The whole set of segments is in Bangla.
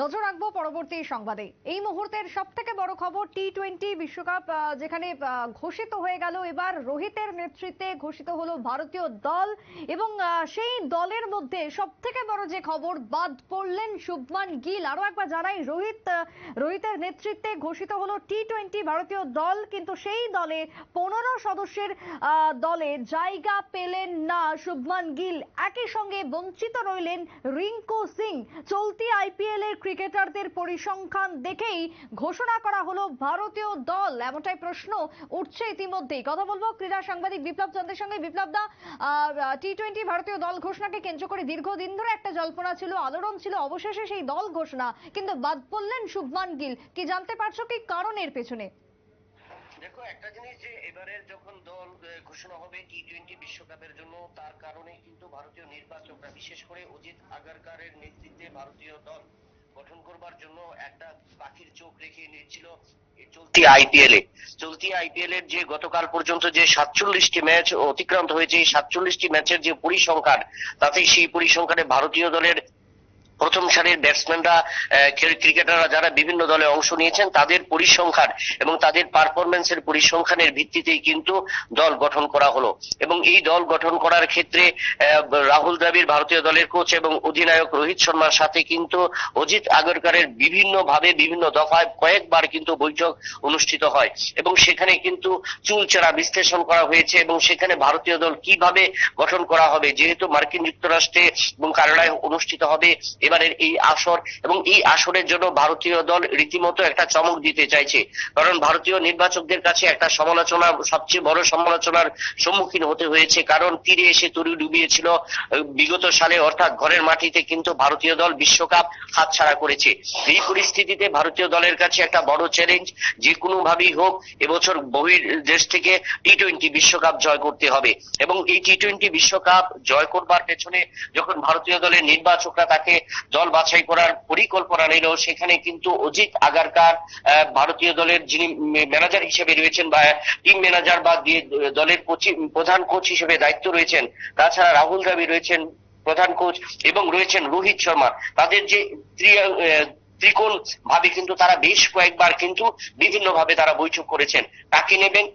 নজর রাখব পরবর্তী সংবাদে। এই মুহূর্তের সব থেকে বড় খবর টি টোয়েন্টি বিশ্বকাপ যেখানে ঘোষিত হয়ে গেল এবার রোহিতের নেতৃত্বে ঘোষিত হলো ভারতীয় দল এবং সেই দলের মধ্যে সব থেকে বড় যে খবর বাদ পড়লেন শুভমান গিল। আরও একবার জানাই, রোহিত রোহিতের নেতৃত্বে ঘোষিত হলো টি টোয়েন্টি ভারতীয় দল, কিন্তু সেই দলে পনেরো সদস্যের দলে জায়গা পেলেন না শুভমান গিল। একই সঙ্গে বঞ্চিত রইলেন রিঙ্কু সিং। চলতি আইপিএল এর ক্রিকেটারদের পরিসংখ্যান দেখেই ঘোষণা করা হলো ভারতীয় দল। এমনটাই প্রশ্ন উঠছে ইতিমধ্যেই। কথা বলব ক্রীড়া সাংবাদিক বিপ্লব চন্দ্রের সঙ্গে। বিপ্লব দা টি টোয়েন্টি ভারতীয় দল ঘোষণাকে কেন্দ্র করে দীর্ঘদিন ধরে একটা জল্পনা ছিল, আলোড়ন ছিল, অবশেষে সেই দল ঘোষণা। কিন্তু বাদ পড়লেন শুভমান গিল। কি জানতে পারছ কি কারণের পেছনে? দেখো, একটা জিনিস যে এবারের যখন দল ঘোষণা হবে টি টোয়েন্টি বিশ্বকাপের জন্য, তার কারণে কিন্তু ভারতীয় নির্বাচকরা, বিশেষ করে অজিত আগারকারের নেতৃত্বে ভারতীয় দল গঠন করবার জন্য একটা পাখির চোখ রেখে নিয়েছিল চলতি আইপিএলে চলতি আইপিএল এর যে গতকাল পর্যন্ত যে সাতচল্লিশটি ম্যাচ অতিক্রান্ত হয়েছে, এই সাতচল্লিশটি ম্যাচের যে পরিসংখ্যান তাতে সেই পরিসংখ্যানে ভারতীয় দলের প্রথম সারির ব্যাটসম্যানরা ক্রিকেটাররা যারা বিভিন্ন দলে অংশ নিয়েছেন, তাদের পরিসংখ্যান এবং তাদের পারফরমেন্সের পরিসংখ্যানের ভিত্তিতেই কিন্তু দল গঠন করা হলো। এবং এই দল গঠন করার ক্ষেত্রে রাহুল দ্রাবিড় ভারতীয় দলের কোচ এবং অধিনায়ক রোহিত শর্মার সাথে কিন্তু অজিত আগরকারের বিভিন্ন ভাবে বিভিন্ন দফায় কয়েকবার কিন্তু বৈঠক অনুষ্ঠিত হয়। এবং সেখানে কিন্তু চুলচেরা বিশ্লেষণ করা হয়েছে এবং সেখানে ভারতীয় দল কীভাবে গঠন করা হবে, যেহেতু মার্কিন যুক্তরাষ্ট্রে এবং কানাডায় অনুষ্ঠিত হবে এবারের এই আসর এবং এই আসরের জন্য ভারতীয় দল রীতিমতো একটা চমক দিতে চাইছে। কারণ ভারতীয় নির্বাচকদের কাছে একটা সমালোচনা, সবচেয়ে বড় সমালোচনার সম্মুখীন হতে হয়েছে। কারণ তীরে এসে তরু ডুবিয়েছিল বিগত সালে অর্থাৎ ঘরের মাটিতে কিন্তু ভারতীয় দল বিশ্বকাপ হাতছাড়া করেছে। এই পরিস্থিতিতে ভারতীয় দলের কাছে একটা বড় চ্যালেঞ্জ যে কোনো ভাবেই হোক, এবছর বহির দেশ থেকে টি টোয়েন্টি বিশ্বকাপ জয় করতে হবে। এবং এই টি টোয়েন্টি বিশ্বকাপ জয় করবার পেছনে যখন ভারতীয় দলের নির্বাচকরা তাকে দল বাছাই করার পরিকল্পনা নিল। সেখানে কিন্তু অজিত আগারকার ভারতীয় দলের যিনি ম্যানেজার হিসেবে রয়েছেন বা টিম ম্যানেজার বা দলের প্রধান কোচ হিসেবে দায়িত্ব রয়েছেন, তাছাড়া রাহুল দ্রাবিড় রয়েছেন প্রধান কোচ এবং রয়েছেন রোহিত শর্মা। তাদের যে ত্রিকোণ ভাবে কিন্তু তারা বেশ কয়েকবার কিন্তু বিভিন্ন ভাবে তারা বৈঠক করেছেন। কাকে নেবেন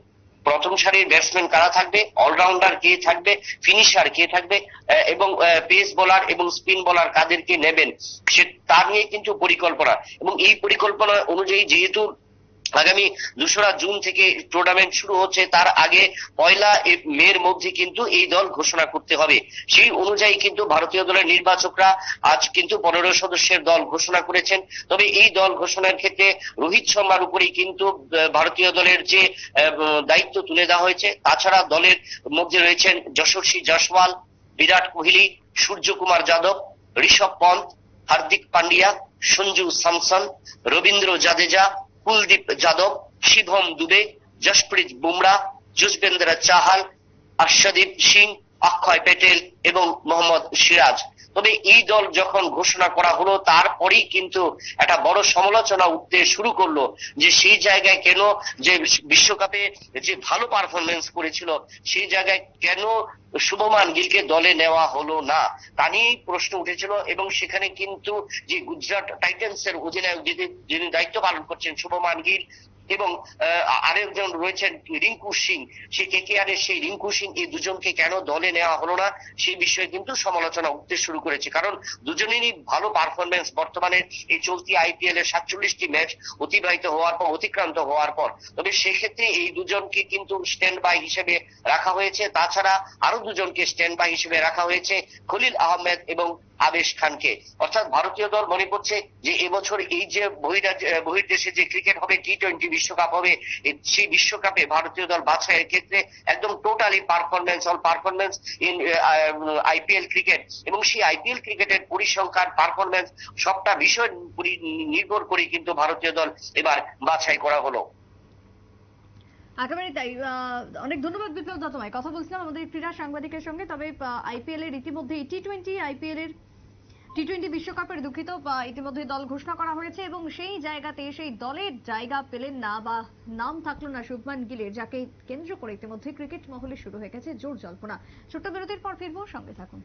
প্রথম সারির ব্যাটসম্যান কারা থাকবে? অলরাউন্ডার কে থাকবে? ফিনিশার কে থাকবে? এবং পেস বোলার এবং স্পিন বোলার কাদেরকে নেবেন? সে তা নিয়ে কিন্তু পরিকল্পনা। এবং এই পরিকল্পনা অনুযায়ী যেহেতু আগামী দোসরা জুন থেকে টুর্নামেন্ট শুরু হচ্ছে। তার আগে পয়লা মের মধ্যে কিন্তু এই দল ঘোষণা করতে হবে। সেই অনুযায়ী কিন্তু ভারতীয় দলের নির্বাচকরা আজ কিন্তু পনেরো সদস্যের দল ঘোষণা করেছেন। তবে এই দল ঘোষণার ক্ষেত্রে রোহিত শর্মার উপরেই কিন্তু ভারতীয় দলের যে দায়িত্ব তুলে দেওয়া হয়েছে, তাছাড়া দলের মধ্যে রয়েছেন যশস্বী জয়সওয়াল, বিরাট কোহলি, সূর্যকুমার যাদব, ঋষভ পন্থ, হার্দিক পান্ডিয়া, সঞ্জু স্যামসন, রবীন্দ্র জাদেজা কুলদীপ যাদব শিভম দুবে যশপ্রীত বুমরা যুজবেন্দ্র চাহাল আর্শদীপ সিং অক্ষয় প্যাটেল এবং মোহাম্মদ সিরাজ তবে এই দল যখন ঘোষণা করা হলো, তারপরেই কিন্তু একটা বড় সমালোচনা উঠতে শুরু করল যে সেই জায়গায় কেন যে বিশ্বকাপে যে ভালো পারফরমেন্স করেছিল, সেই জায়গায় কেন শুভমান গিলকে দলে নেওয়া হলো না? তা নিয়েই প্রশ্ন উঠেছিল এবং সেখানে কিন্তু যে গুজরাট টাইটান্স এর অধিনায়ক যিনি দায়িত্ব পালন করছেন শুভমান গিল এবং আরেকজন রয়েছেন রিঙ্কু সিং। সেই কেকেআর এর সেই রিঙ্কু সিং, এই দুজনকে কেন দলে নেওয়া হলো না সেই বিষয়ে কিন্তু সমালোচনা উঠতে শুরু করেছে। কারণ দুজনেরই ভালো পারফরমেন্স বর্তমানে এই চলতি আইপিএল এর সাতচল্লিশটি ম্যাচ অতিবাহিত হওয়ার পর, অতিক্রান্ত হওয়ার পর। তবে সেক্ষেত্রে এই দুজনকে কিন্তু স্ট্যান্ড বাই হিসেবে রাখা হয়েছে। তাছাড়া আরও দুজনকে স্ট্যান্ড বাই হিসেবে রাখা হয়েছে খলিল আহমেদ এবং আবেশ খানকে। অর্থাৎ ভারতীয় দল মনে করছে যে এবছর এই যে বহির্দেশে যে ক্রিকেট হবে টি টোয়েন্টি বিশ্বকাপ হবে। সেই বিশ্বকাপে ভারতীয় দল বাছাইয়ের ক্ষেত্রে একদম totally performance all performance in IPL cricket এবং সেই আইপিএল ক্রিকেটের পরিসংখ্যান পারফরমেন্স সবটা বিষয় নির্ভর করে কিন্তু ভারতীয় দল এবার বাছাই করা হলো। একেবারে তাই অনেক ধন্যবাদ বিপ্লব দা তোমায়। কথা বলছিলাম আমাদের ক্রীড়া সাংবাদিকের সঙ্গে, তবে আইপিএল এর ইতিমধ্যে টি টোয়েন্টি আইপিএল এর টি টোয়েন্টি বিশ্বকাপের দুঃখিত ইতিমধ্যে দল ঘোষণা করা হয়েছে এবং সেই জায়গাতে সেই দলের জায়গা পেলেন না বা নাম থাকল না শুভমান গিলের, যাকে কেন্দ্র করে ইতিমধ্যে ক্রিকেট মহলে শুরু হয়ে গেছে জোর জল্পনা। ছোট্ট বিরতির পর ফিরবো, সঙ্গে থাকুন।